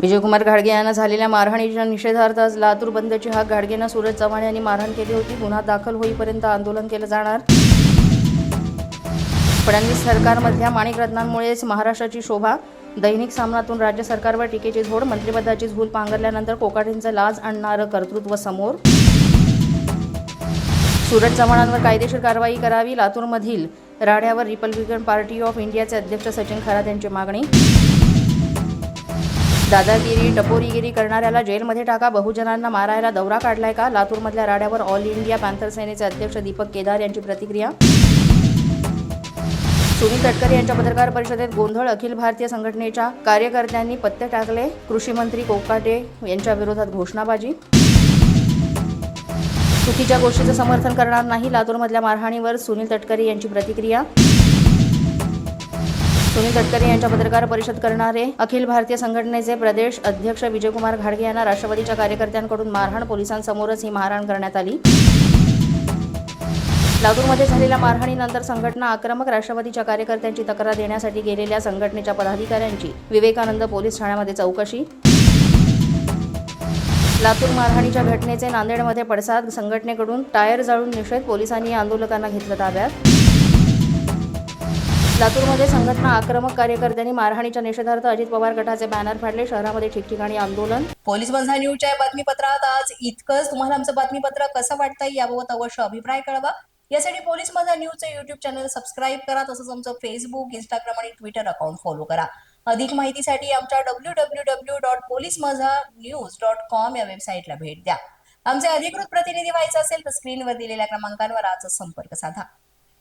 विजयकुमार घाडगे यांना झालेल्या मारहाणीच्या निषेधार्थ आज लातूर बंदची हाक. घाडगेंना सूरज चव्हाण यांनी मारहाण केली होती. गुन्हा दाखल होईपर्यंत आंदोलन केलं जाणार. फडणवीस सरकारमधल्या माणिकरत्नांमुळेच महाराष्ट्राची शोभा. दैनिक सामनातून राज्य सरकारवर टीकेची झोड. मंत्रिपदाची झूल पांघरल्यानंतर कोकाटेंचं लाज आणणारं कर्तृत्व समोर. सूरज चव्हाणांवर कायदेशीर कारवाई करावी लातूरमधील राड्यावर रिपब्लिकन पार्टी ऑफ इंडियाचे अध्यक्ष सचिन खरात यांची मागणी. दादागिरी टपोरीगिरी करणाऱ्याला जेलमध्ये टाका बहुजनांना मारायला दौरा काढलाय का? लातूरमधल्या राड्यावर ऑल इंडिया पॅन्थर सेनेचे अध्यक्ष दीपक केदार यांची प्रतिक्रिया? सुनील तटकरे यांच्या पत्रकार परिषदेत गोंधळ अखिल भारतीय संघटनेच्या कार्यकर्त्यांनी पत्ते टाकले. कृषी मंत्री कोकाटे यांच्या विरोधात घोषणाबाजी. चुकीच्या गोष्टीचं समर्थन करणार नाही लातूरमधल्या मारहाणीवर सुनील तटकरे यांची प्रतिक्रिया? सुनील तटकरे यांच्या पत्रकार परिषद करणारे अखिल भारतीय संघटनेचे प्रदेश अध्यक्ष विजयकुमार घाडगे यांना राष्ट्रवादीच्या कार्यकर्त्यांकडून मारहाण पोलिसांसमोरच ही मारहाण करण्यात आली. लातूरमध्ये झालेल्या मारहाणीनंतर संघटना आक्रमक राष्ट्रवादीच्या कार्यकर्त्यांची तक्रार देण्यासाठी गेलेल्या संघटनेच्या पदाधिकाऱ्यांची विवेकानंद पोलीस ठाण्यामध्ये चौकशी. लातूर मारहाणीच्या घटनेचे नांदेडमध्ये पडसाद संघटनेकडून टायर जाळून निषेध पोलिसांनी आंदोलकांना घेतलं ताब्यात. लातूरमध्ये संघटना आक्रमक कार्यकर्त्यांनी मारहाणीच्या निषेधार्थ अजित पवार गटाचे बॅनर फाडले. शहरामध्ये ठिकठिकाणी आंदोलन. पोलीस बंधा न्यूजच्या बातमीपत्रात आज इतकंच. तुम्हाला आमचं बातमीपत्र कसं वाटतंय याबाबत अवश्य अभिप्राय कळवा. यासाठी पोलीस बंधा न्यूजचं युट्यूब चॅनल सबस्क्राईब करा. तसंच आमचं फेसबुक इंस्टाग्राम आणि ट्विटर अकाउंट फॉलो करा. अधिक माहितीसाठी आमच्या W W W dot police Majha news dot com या वेबसाईटला भेट द्या. आमचे अधिकृत प्रतिनिधी व्हायचं असेल तर स्क्रीनवर दिलेल्या क्रमांकांवर आजच संपर्क साधा.